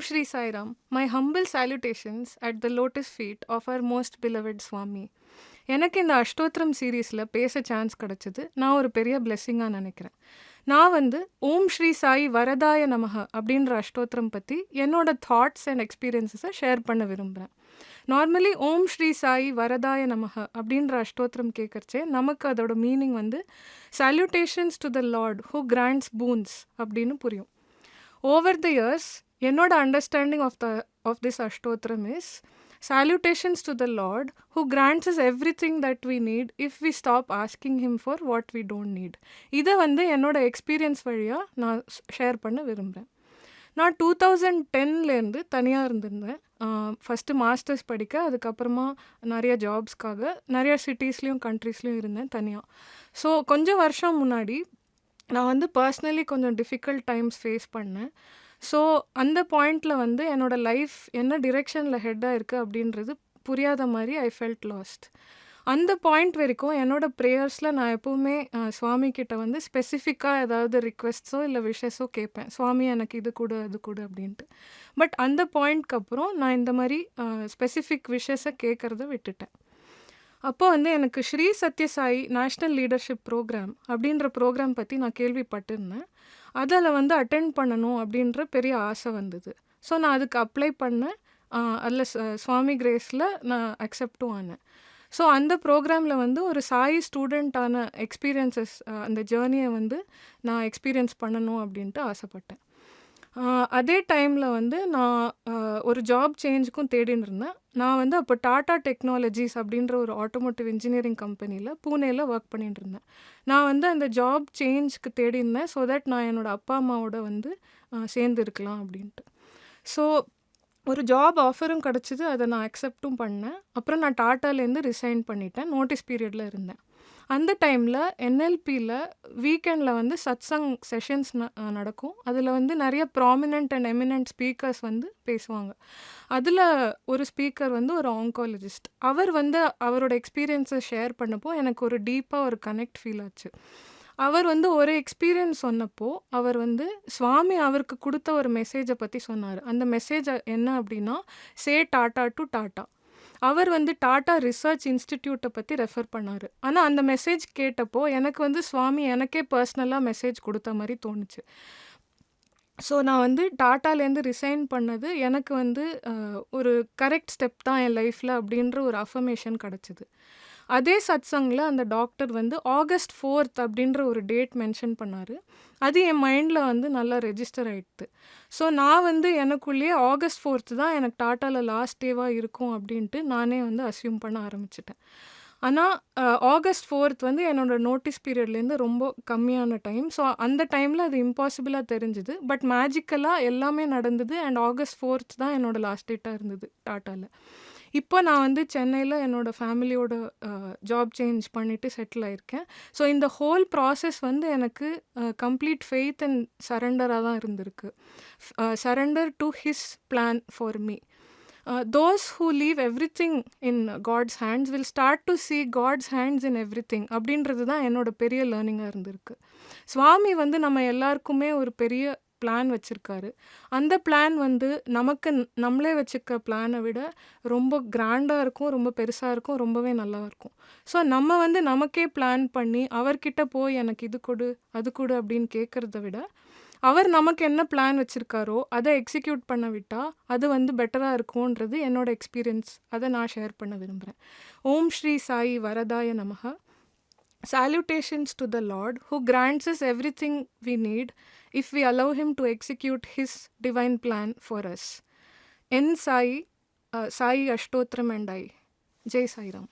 Shri Sai Ram. My humble salutations at the lotus feet of our most beloved Swami. எனக்கு இந்த அஷ்டோத்திரம் சீரீஸில் பேச chance கிடச்சிது நான் ஒரு பெரிய பிளெஸ்ஸிங்காக நினைக்கிறேன் நான் வந்து ஓம் ஸ்ரீ சாய் வரதாய நமக அப்படின்ற அஷ்டோத்திரம் பற்றி என்னோட தாட்ஸ் அண்ட் எக்ஸ்பீரியன்ஸஸை ஷேர் பண்ண விரும்புகிறேன் நார்மலி ஓம் ஸ்ரீ சாய் வரதாய நமக அப்படின்ற அஷ்டோத்திரம் கேட்குறச்சே நமக்கு அதோட மீனிங் வந்து salutations to the lord who grants boons அப்படின்னு புரியும் ஓவர் த இயர்ஸ் என்னோட understanding of the of this அஷ்டோத்திரம் is salutations to the lord who grants us everything that we need if we stop asking him for what we don't need. இதை வந்து என்னோட experience வழியாக நான் share பண்ண விரும்புகிறேன் நான் two thousand டென்லேருந்து தனியாக இருந்திருந்தேன். First masters படிக்க அதுக்கப்புறமா நிறைய ஜாப்ஸ்க்காக நிறைய சிட்டிஸ்லேயும் கண்ட்ரீஸ்லேயும் இருந்தேன் தனியாக ஸோ கொஞ்சம் வருஷம் முன்னாடி நான் வந்து பர்சனலி கொஞ்சம் டிஃபிகல்ட் டைம்ஸ் ஃபேஸ் பண்ணேன். ஸோ அந்த பாயிண்டில் வந்து என்னோடய லைஃப் என்ன டிரெக்ஷனில் ஹெட்டாக இருக்குது அப்படின்றது புரியாத மாதிரி ஐ ஃபெல்ட் லாஸ்ட் அந்த பாயிண்ட் வரைக்கும் என்னோடய ப்ரேயர்ஸில் நான் எப்போவுமே சுவாமிக்கிட்ட வந்து ஸ்பெசிஃபிக்காக ஏதாவது ரிக்வெஸ்ட்ஸோ இல்லை விஷஸோ கேட்பேன் சுவாமி எனக்கு இது கொடு அது கொடு அப்படின்ட்டு. பட் அந்த பாயிண்ட்க்கு அப்புறம் நான் இந்த மாதிரி ஸ்பெசிஃபிக் விஷஸை கேட்குறத விட்டுட்டேன். அப்போ வந்து எனக்கு Shri Sathya Sai national leadership programme அப்படின்ற ப்ரோக்ராம் பற்றி நான் கேள்விப்பட்டிருந்தேன். அதில் வந்து அட்டென்ட் பண்ணணும் அப்படின்ற பெரிய ஆசை வந்தது. ஸோ நான் அதுக்கு அப்ளை பண்ணேன். அதில் சுவாமி கிரேஸில் நான் அக்செப்டும் ஆனேன். ஸோ அந்த ப்ரோக்ராமில் வந்து ஒரு சாய் ஸ்டூடெண்ட்டான எக்ஸ்பீரியன்சஸ் அந்த ஜேர்னியை வந்து நான் எக்ஸ்பீரியன்ஸ் பண்ணணும் அப்படின்ட்டு ஆசைப்பட்டேன். அதே டைமில் வந்து நான் ஒரு ஜாப் சேஞ்சுக்கும் தேடின்னு இருந்தேன். நான் வந்து அப்போ டாடா டெக்னாலஜிஸ் அப்படின்ற ஒரு ஆட்டோமோட்டிவ் இன்ஜினியரிங் கம்பெனியில் பூனேயில் ஒர்க் பண்ணிட்டு இருந்தேன். நான் வந்து அந்த ஜாப் சேஞ்சுக்கு தேடி இருந்தேன் ஸோ தட் நான் என்னோடய அப்பா அம்மாவோட வந்து சேர்ந்து இருக்கலாம் அப்படின்ட்டு. ஸோ ஒரு ஜாப் ஆஃபரும் கிடச்சிது அதை நான் அக்செப்டும் பண்ணேன். அப்புறம் நான் டாட்டாலேருந்து ரிசைன் பண்ணிட்டேன். நோட்டீஸ் பீரியடில் இருந்தேன். அந்த டைமில் என்எல்பியில் வீக்கெண்டில் வந்து சத்சங் செஷன்ஸ் நடக்கும். அதில் வந்து நிறைய ப்ராமினென்ட் அண்ட் எமினென்ட் ஸ்பீக்கர்ஸ் வந்து பேசுவாங்க. அதில் ஒரு ஸ்பீக்கர் வந்து ஒரு ஆங்காலஜிஸ்ட் அவர் வந்து அவரோட எக்ஸ்பீரியன்ஸை ஷேர் பண்ணப்போ எனக்கு ஒரு டீப்பாக ஒரு கனெக்ட் ஃபீல் ஆச்சு. அவர் வந்து ஒரு எக்ஸ்பீரியன்ஸ் சொன்னப்போ அவர் வந்து சுவாமி அவருக்கு கொடுத்த ஒரு மெசேஜை பற்றி சொன்னார். அந்த மெசேஜ் என்ன அப்படின்னா சே டாட்டா டு டாட்டா. அவர் வந்து டாட்டா ரிசர்ச் இன்ஸ்டிடியூட்டை பற்றி ரெஃபர் பண்ணார். ஆனால் அந்த மெசேஜ் கேட்டப்போ எனக்கு வந்து சுவாமி எனக்கே பர்சனலாக மெசேஜ் கொடுத்த மாதிரி தோணுச்சு. ஸோ நான் வந்து டாட்டாலேருந்து ரிசைன் பண்ணது எனக்கு வந்து ஒரு கரெக்ட் ஸ்டெப் தான் என் லைஃப்பில் அப்படின்ற ஒரு அஃபர்மேஷன் கிடச்சிது. அதே சத்சங்கில் அந்த டாக்டர் வந்து ஆகஸ்ட் ஃபோர்த் அப்படின்ற ஒரு டேட் மென்ஷன் பண்ணார். அது என் மைண்டில் வந்து நல்லா ரெஜிஸ்டர் ஆகிடுது ஸோ நான் வந்து எனக்குள்ளேயே ஆகஸ்ட் ஃபோர்த்து தான் எனக்கு டாட்டாவில் லாஸ்ட் டேவாக இருக்கும் அப்படின்ட்டு நானே வந்து அசியூம் பண்ண ஆரம்பிச்சிட்டேன். ஆனால் ஆகஸ்ட் ஃபோர்த் வந்து என்னோடய நோட்டீஸ் பீரியட்லேருந்து ரொம்ப கம்மியான டைம். ஸோ அந்த டைமில் அது இம்பாசிபிளாக தெரிஞ்சுது. பட் மேஜிக்கலாக எல்லாமே நடந்தது அண்ட் ஆகஸ்ட் ஃபோர்த் தான் என்னோடய லாஸ்ட் டேட்டாக இருந்தது டாட்டாவில் இப்போ நான் வந்து சென்னையில் என்னோடய ஃபேமிலியோட ஜாப் சேஞ்ச் பண்ணிவிட்டு செட்டில் ஆயிருக்கேன். ஸோ இந்த ஹோல் ப்ராசஸ் வந்து எனக்கு கம்ப்ளீட் ஃபெய்த் அண்ட் சரண்டராக தான் இருந்திருக்கு. Surrender to his plan for me. Those who leave everything in God's hands will start to see God's hands in everything அப்படின்றது தான் என்னோட பெரிய லேர்னிங்காக இருந்திருக்கு. சுவாமி வந்து நம்ம எல்லாருக்குமே ஒரு பெரிய பிளான் வச்சுருக்காரு. அந்த பிளான் வந்து நமக்கு நம்மளே வச்சுக்க பிளானை விட ரொம்ப கிராண்டாக இருக்கும் ரொம்ப பெருசாக இருக்கும் ரொம்பவே நல்லா இருக்கும். ஸோ நம்ம வந்து நமக்கே பிளான் பண்ணி அவர்கிட்ட போய் எனக்கு இது கொடு அது கொடு அப்படின்னு கேட்குறத விட அவர் நமக்கு என்ன பிளான் வச்சுருக்காரோ அதை எக்ஸிக்யூட் பண்ண விட்டால் அது வந்து பெட்டராக இருக்கும்ன்றது என்னோட எக்ஸ்பீரியன்ஸ் அதை நான் ஷேர் பண்ண விரும்புகிறேன் ஓம் ஸ்ரீ சாயி வரதாய நமகா salutations to the Lord who grants us everything we need if we allow Him to execute His divine plan for us. N Sai, uh, Sai Ashtotram and I. Jai Sai Ram.